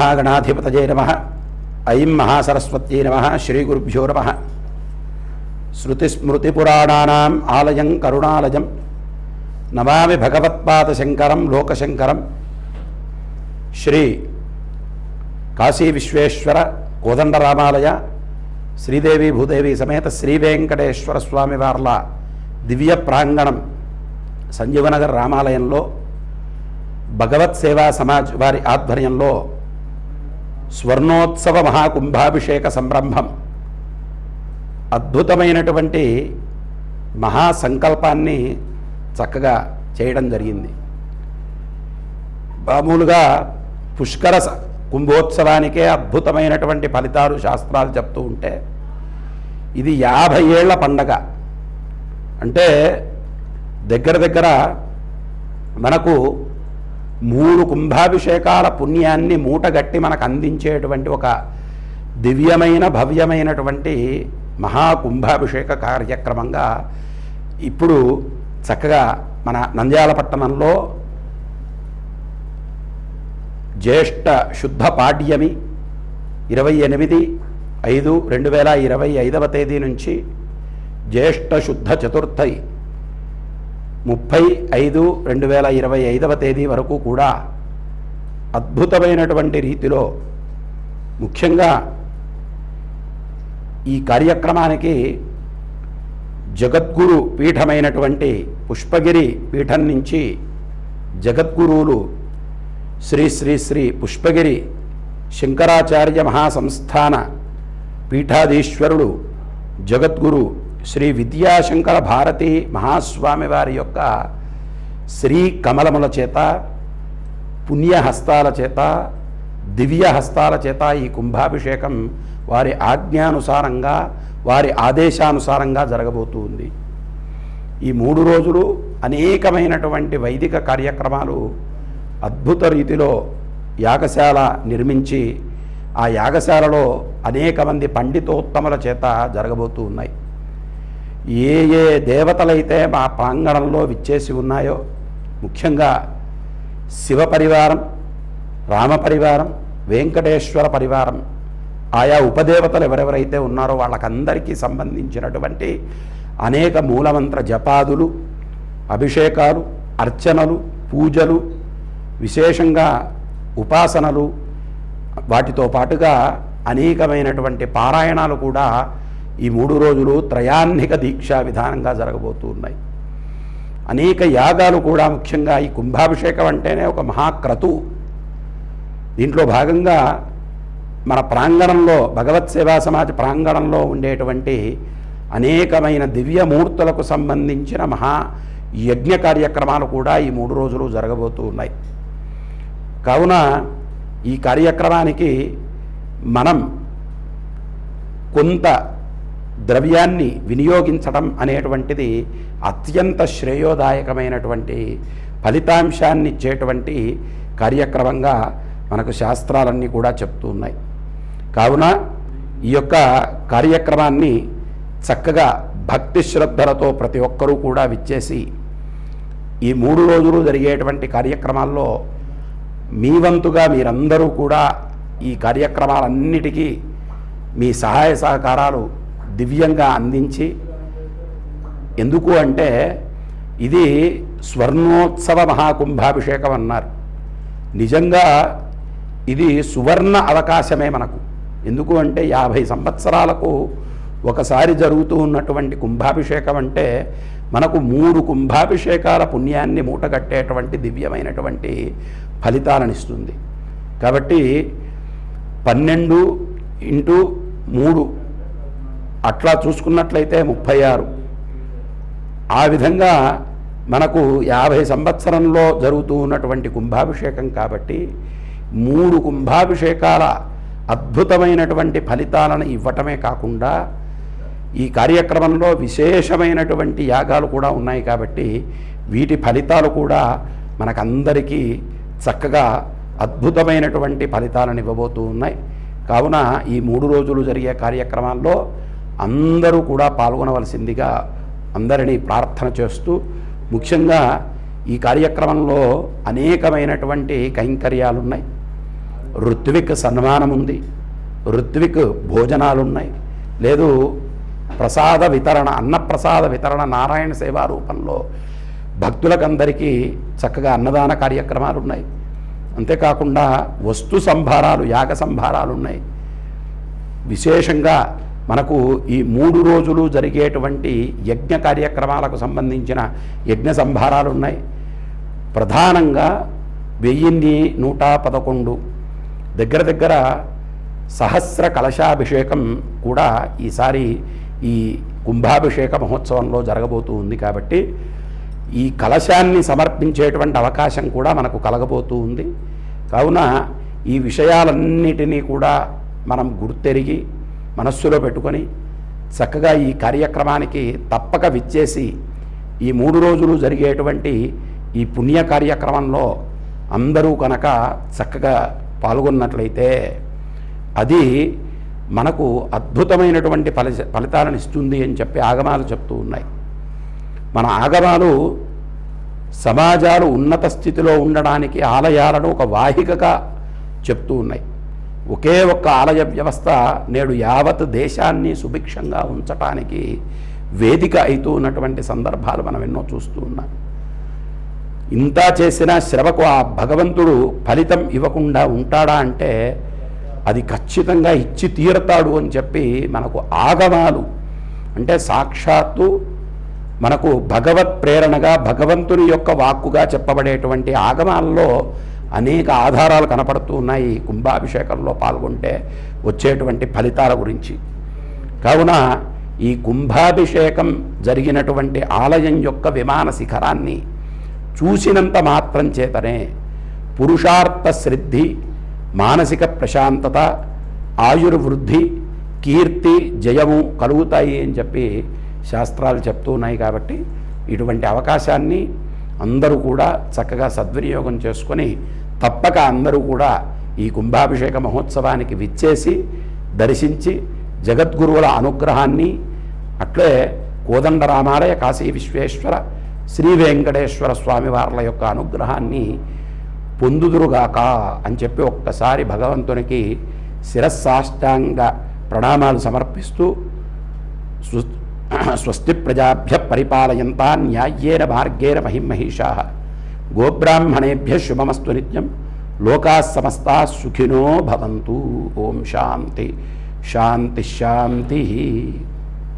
శ్రీమహాగణాధిపతజే నమ. ఐం మహాసరస్వత్యై నమ. శ్రీగురుభ్యో నమ. శృతిస్మృతిపురాణానాం ఆలయం కరుణాలయం. నమామి భగవత్పాదశంకరం లోకశంకరం. శ్రీ కాశీ విశ్వేశ్వర కోదండరామాలయ శ్రీదేవి భూదేవి సమేత శ్రీ వెంకటేశ్వర స్వామి వార్ల దివ్య ప్రాంగణం సంజీవనగర్ రామాలయంలో భగవత్ సేవా సమాజ్ వారి ఆధ్వర్యంలో స్వర్ణోత్సవ మహాకుంభాభిషేక సంరంభం. అద్భుతమైనటువంటి మహాసంకల్పాన్ని చక్కగా చేయడం జరిగింది. మామూలుగా పుష్కర స- కుంభోత్సవానికే అద్భుతమైనటువంటి ఫలితాలు శాస్త్రాలు చెప్తూ ఉంటే ఇది యాభై ఏళ్ళ పండగ. అంటే దగ్గర దగ్గర మనకు మూడు కుంభాభిషేకాల పుణ్యాన్ని మూటగట్టి మనకు అందించేటువంటి ఒక దివ్యమైన భవ్యమైనటువంటి మహాకుంభాభిషేక కార్యక్రమంగా ఇప్పుడు చక్కగా మన నంద్యాల పట్టణంలో జ్యేష్ఠ శుద్ధ పాడ్యమి ఇరవై ఎనిమిది ఐదు రెండు వేల ఇరవై ఐదవ తేదీ నుంచి జ్యేష్ఠ శుద్ధ చతుర్థి ముప్పై ఐదు రెండు వేల ఇరవై ఐదవ తేదీ వరకు కూడా అద్భుతమైనటువంటి రీతిలో ముఖ్యంగా ఈ కార్యక్రమానికి జగద్గురు పీఠమైనటువంటి పుష్పగిరి పీఠం నుంచి జగద్గురువులు శ్రీ శ్రీ శ్రీ పుష్పగిరి శంకరాచార్య మహాసంస్థాన పీఠాధీశ్వరుడు జగద్గురు శ్రీ విద్యాశంకర భారతి మహాస్వామి వారి యొక్క శ్రీ కమలముల చేత పుణ్యహస్తాల చేత దివ్య హస్తాల చేత ఈ కుంభాభిషేకం వారి ఆజ్ఞానుసారంగా వారి ఆదేశానుసారంగా జరగబోతూ ఉంది. ఈ మూడు రోజులు అనేకమైనటువంటి వైదిక కార్యక్రమాలు అద్భుత రీతిలో యాగశాల నిర్మించి ఆ యాగశాలలో అనేక మంది పండితోత్తముల చేత జరగబోతూ ఉన్నాయి. ఏ ఏ దేవతలైతే మా ప్రాంగణంలో విచ్చేసి ఉన్నాయో ముఖ్యంగా శివ పరివారం రామ పరివారం వెంకటేశ్వర పరివారం ఆయా ఉపదేవతలు ఎవరెవరైతే ఉన్నారో వాళ్ళకందరికీ సంబంధించినటువంటి అనేక మూలమంత్ర జపాదులు అభిషేకాలు అర్చనలు పూజలు విశేషంగా ఉపాసనలు వాటితో పాటుగా అనేకమైనటువంటి పారాయణాలు కూడా ఈ మూడు రోజులు త్రయాన్నిక దీక్షా విధానంగా జరగబోతూ ఉన్నాయి. అనేక యాగాలు కూడా ముఖ్యంగా ఈ కుంభాభిషేకం అంటేనే ఒక మహాక్రతు. దీంట్లో భాగంగా మన ప్రాంగణంలో భగవత్ సేవా సమాజ ప్రాంగణంలో ఉండేటువంటి అనేకమైన దివ్యమూర్తులకు సంబంధించిన మహా యజ్ఞ కార్యక్రమాలు కూడా ఈ మూడు రోజులు జరగబోతూ ఉన్నాయి. కావున ఈ కార్యక్రమానికి మనం కొంత ద్రవ్యాన్ని వినియోగించడం అనేటువంటిది అత్యంత శ్రేయోదాయకమైనటువంటి ఫలితాంశాన్ని ఇచ్చేటువంటి కార్యక్రమంగా మనకు శాస్త్రాలన్నీ కూడా చెప్తూ ఉన్నాయి. కావున ఈ యొక్క కార్యక్రమాన్ని చక్కగా భక్తి శ్రద్ధలతో ప్రతి ఒక్కరూ కూడా విచ్చేసి ఈ మూడు రోజులు జరిగేటువంటి కార్యక్రమాల్లో మీ వంతుగా మీరందరూ కూడా ఈ కార్యక్రమాలన్నిటికీ మీ సహాయ సహకారాలు దివ్యంగా అందించి ఎందుకు అంటే ఇది స్వర్ణోత్సవ మహాకుంభాభిషేకం అన్నారు. నిజంగా ఇది సువర్ణ అవకాశమే మనకు. ఎందుకు అంటే యాభై సంవత్సరాలకు ఒకసారి జరుగుతూ ఉన్నటువంటి కుంభాభిషేకం అంటే మనకు మూడు కుంభాభిషేకాల పుణ్యాన్ని మూటగట్టేటువంటి దివ్యమైనటువంటి ఫలితాలను ఇస్తుంది. కాబట్టి పన్నెండు ఇంటూ మూడు అట్లా చూసుకున్నట్లయితే ముప్పై ఆరు. ఆ విధంగా మనకు యాభై సంవత్సరంలో జరుగుతూ ఉన్నటువంటి కుంభాభిషేకం కాబట్టి మూడు కుంభాభిషేకాల అద్భుతమైనటువంటి ఫలితాలను ఇవ్వటమే కాకుండా ఈ కార్యక్రమంలో విశేషమైనటువంటి యాగాలు కూడా ఉన్నాయి కాబట్టి వీటి ఫలితాలు కూడా మనకందరికీ చక్కగా అద్భుతమైనటువంటి ఫలితాలను ఇవ్వబోతూ ఉన్నాయి. కావున ఈ మూడు రోజులు జరిగే కార్యక్రమాల్లో అందరూ కూడా పాల్గొనవలసిందిగా అందరినీ ప్రార్థన చేస్తూ ముఖ్యంగా ఈ కార్యక్రమంలో అనేకమైనటువంటి కైంకర్యాలు ఉన్నాయి ఋత్విక్ సన్మానం ఉంది ఋత్విక్ భోజనాలు ఉన్నాయి లేదు ప్రసాద వితరణ అన్నప్రసాద వితరణ నారాయణ సేవా రూపంలో భక్తులకందరికీ చక్కగా అన్నదాన కార్యక్రమాలు ఉన్నాయి అంతేకాకుండా వస్తు సంభారాలు యాగ సంభారాలు ఉన్నాయి విశేషంగా మనకు ఈ మూడు రోజులు జరిగేటువంటి యజ్ఞ కార్యక్రమాలకు సంబంధించిన యజ్ఞ సంభారాలు ఉన్నాయి ప్రధానంగా వెయ్యిన్ని నూట పదకొండు. దగ్గర దగ్గర సహస్ర కలశాభిషేకం కూడా ఈసారి ఈ కుంభాభిషేక మహోత్సవంలో జరగబోతూ ఉంది కాబట్టి ఈ కలశాన్ని సమర్పించేటువంటి అవకాశం కూడా మనకు కలగబోతూ ఉంది. కావున ఈ విషయాలన్నిటినీ కూడా మనం గుర్తెరిగి మనస్సులో పెట్టుకొని చక్కగా ఈ కార్యక్రమానికి తప్పక విచ్చేసి ఈ మూడు రోజులు జరిగేటువంటి ఈ పుణ్య కార్యక్రమంలో అందరూ కనుక చక్కగా పాల్గొన్నట్లయితే అది మనకు అద్భుతమైనటువంటి ఫలి ఫలితాలను ఇస్తుంది అని చెప్పి ఆగమాలు చెప్తూ ఉన్నాయి. మన ఆగమాలు సమాజాలు ఉన్నత స్థితిలో ఉండడానికి ఆలయాలను ఒక వాహికగా చెప్తూ ఉన్నాయి. ఒకే ఒక్క ఆలయ వ్యవస్థ నేడు యావత్ దేశాన్ని సుభిక్షంగా ఉంచటానికి వేదిక అవుతూ ఉన్నటువంటి సందర్భాలు మనం ఎన్నో చూస్తూ ఉన్నాం. ఇంత చేసిన శ్రమకు ఆ భగవంతుడు ఫలితం ఇవ్వకుండా ఉంటాడా అంటే అది ఖచ్చితంగా ఇచ్చి తీరతాడు అని చెప్పి మనకు ఆగమాలు. అంటే సాక్షాత్తు మనకు భగవత్ ప్రేరణగా భగవంతుని యొక్క వాక్కుగా చెప్పబడేటువంటి ఆగమాల్లో అనేక ఆధారాలు కనపడుతూ ఉన్నాయి కుంభాభిషేకంలో పాల్గొంటే వచ్చేటువంటి ఫలితాల గురించి. కావున ఈ కుంభాభిషేకం జరిగినటువంటి ఆలయం యొక్క విమాన శిఖరాన్ని చూసినంత మాత్రం చేతనే పురుషార్థ శ్రద్ధి మానసిక ప్రశాంతత ఆయుర్వృద్ధి కీర్తి జయము కలుగుతాయి అని చెప్పి శాస్త్రాలు చెప్తూ ఉన్నాయి కాబట్టి ఇటువంటి అవకాశాన్ని అందరూ కూడా చక్కగా సద్వినియోగం చేసుకొని తప్పక అందరూ కూడా ఈ కుంభాభిషేక మహోత్సవానికి విచ్చేసి దర్శించి జగద్గురువుల అనుగ్రహాన్ని అట్లే కోదండరామాలయ కాశీ విశ్వేశ్వర శ్రీ వెంకటేశ్వర స్వామివార్ల యొక్క అనుగ్రహాన్ని పొందుదురుగాక అని చెప్పి ఒక్కసారి భగవంతునికి శిరస్సాష్టాంగ ప్రణామాలు సమర్పిస్తూ स्वस्ति प्रजाभ्य परिपालयता न्यायेन मार्गेण महिम महिषा गोब्राह्मणेभ्य शुभमस्तु नित्यम लोका समस्ता सुखिनो भवन्तु। ओम शांति शांति शांति